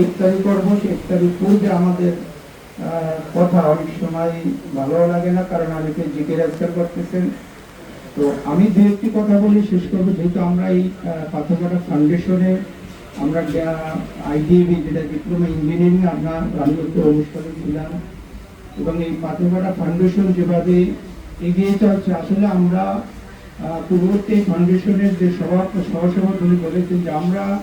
ইফতারি করব কথা অনেক সময় ভালো লাগে না কারণ অনেকে করতেছেন তো আমি দু একটি কথা বলি শেষ করব যেহেতু আমরা এই পাথরঘাটা ফাউন্ডেশনে আমরা আইডিবি যেটা ডিপ্লোমা ইঞ্জিনিয়ারিং আমরা অনুষ্ঠানে ছিলাম এবং এই পাথরঘাটা ফাউন্ডেশন যেভাবে এগিয়ে চলছে, আসলে আমরা পূর্ববর্তী ফাউন্ডেশনের যে সভা, সহসভাপতি বলেছেন যে আমরা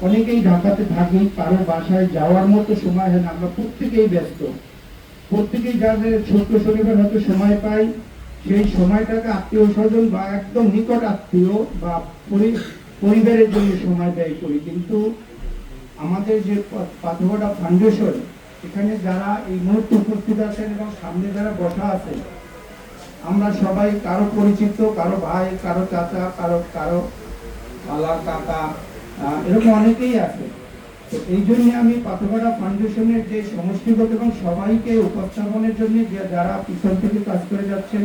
অনেকেই ঢাকাতে থাকি, কারও বাসায় যাওয়ার মতো সময় হয় না, আমরা প্রত্যেকেই ব্যস্ত। প্রত্যেকেই যাদের ছোট্ট শনিবার হয়তো সময় পাই, সেই সময়টাকে আত্মীয় স্বজন বা একদম নিকট আত্মীয় বা পরি- পরিবারের জন্য সময় ব্যয় করি। কিন্তু আমাদের যে পাথরঘাটা ফাউন্ডেশন এখানে যারা এই মুহূর্তে উপস্থিত আছেন এবং সামনে যারা বসা আছেন, আমরা সবাই কারও পরিচিত, কারও ভাই, কারও চাচা, কারও কারও খালা কাকা এরকম অনেকেই আছে তো এই জন্য আমি পাথরঘাটা ফাউন্ডেশনের যে সমষ্টিগত এবং সবাইকে উপস্থাপনের জন্য যে যারা পিছন থেকে কাজ করে যাচ্ছেন,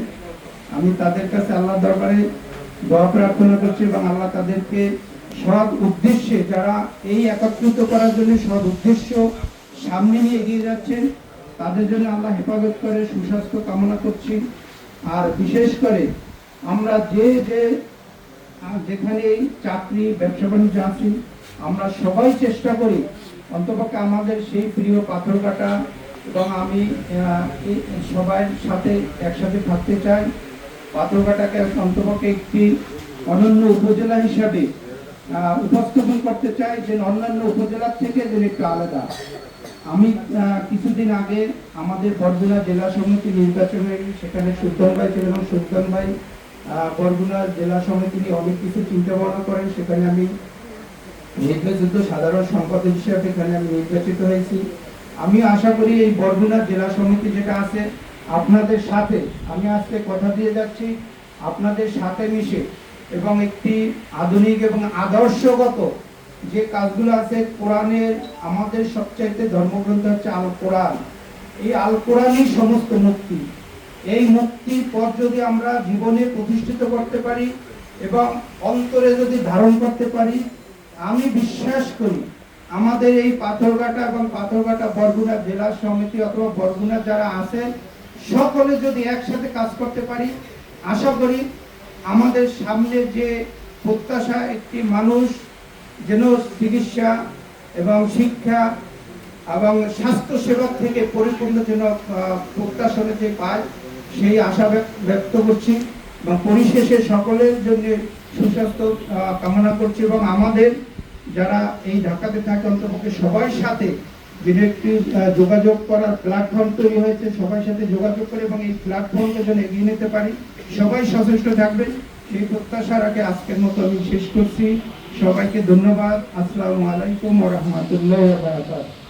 আমি তাদের কাছে আল্লাহ দরবারে দোয়া প্রার্থনা করছি এবং আল্লাহ তাদেরকে সৎ উদ্দেশ্যে, যারা এই একত্রিত করার জন্য সৎ উদ্দেশ্য সামনে নিয়ে এগিয়ে যাচ্ছেন। তাদের জন্য আল্লাহ হেফাজত করে সুস্বাস্থ্য কামনা করছি। আর বিশেষ করে আমরা যে যে যেখানে চাকরি, ব্যবসা বাণিজ্য আছি, আমরা সবাই চেষ্টা করি অন্তপক্ষে আমাদের সেই প্রিয় পাথর কাটা এবং আমি সবার সাথে একসাথে থাকতে চাই। পাথরঘাটাকে অন্তপক্ষে একটি অনন্য উপজেলা হিসাবে উপস্থাপন করতে চাই যে অন্যান্য উপজেলার থেকে যেন একটু আলাদা। আমি কিছুদিন আগে আমাদের বরগুনা জেলা সমিতি নির্বাচন হয়ে সেখানে সুলতান ভাই ছিলেন এবং সুলতান ভাই বরগুনা জেলা সমিতি নিয়ে অনেক কিছু চিন্তা ভাবনা করেন, সেখানে আমি নির্বাচিত সাধারণ সম্পাদক হিসেবে এখানে আমি নির্বাচিত হয়েছি। আমি আশা করি এই বরগুনা জেলা সমিতি যেটা আছে, আপনাদের সাথে, আমি আজকে কথা দিয়ে যাচ্ছি, আপনাদের সাথে মিশে এবং একটি আধুনিক এবং আদর্শগত যে কাজগুলো আছে, কোরআনের আমাদের সবচাইতে ধর্মগ্রন্থ হচ্ছে আল কোরআন এই আল কোরআনই সমস্ত মুক্তি। এই মুক্তির পথ যদি আমরা জীবনে প্রতিষ্ঠিত করতে পারি এবং অন্তরে যদি ধারণ করতে পারি, আমি বিশ্বাস করি আমাদের এই পাথরঘাটা এবং পাথরঘাটা বরগুনা জেলা সমিতি অথবা বরগুনা যারা আছেন, সকলে যদি একসাথে কাজ করতে পারি, আশা করি আমাদের সামনে যে প্রত্যাশা একটি মানুষ যেন চিকিৎসা এবং শিক্ষা এবং স্বাস্থ্য সেবা থেকে পরিপূর্ণ যেন আহ, প্রত্যাশা যে পায় সেই আশা ব্যক্ত করছি এবং পরিশেষে সকলের জন্য সুস্বাস্থ্য কামনা করছি এবং আমাদের যারা এই ঢাকাতে থাকে অন্তপক্ষে সবার সাথে একটি যোগাযোগ করার প্ল্যাটফর্ম তৈরি হয়েছে সবার সাথে যোগাযোগ করে এবং এই প্ল্যাটফর্মকে যেন এগিয়ে নিতে পারি। সবাই সচেষ্ট থাকবে সেই প্রত্যাশার আগে আজকের মতো আমি শেষ করছি। সবাইকে ধন্যবাদ। আসসালামু আলাইকুম রাহমাতুল্লাহি বারাকাতুহু।